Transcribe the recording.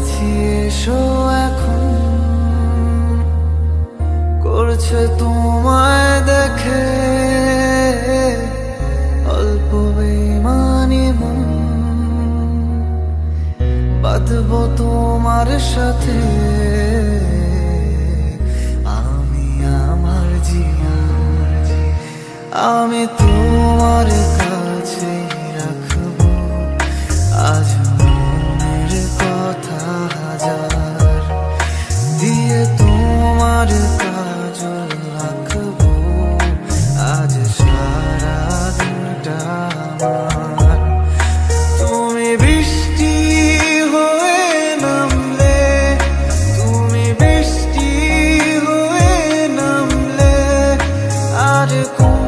এসো এখন। করছে তোমায় দেখে অল্প বেমানি মন। বাঁধব তোমার সাথে। আমি আমার জিয়া আমি তোমার te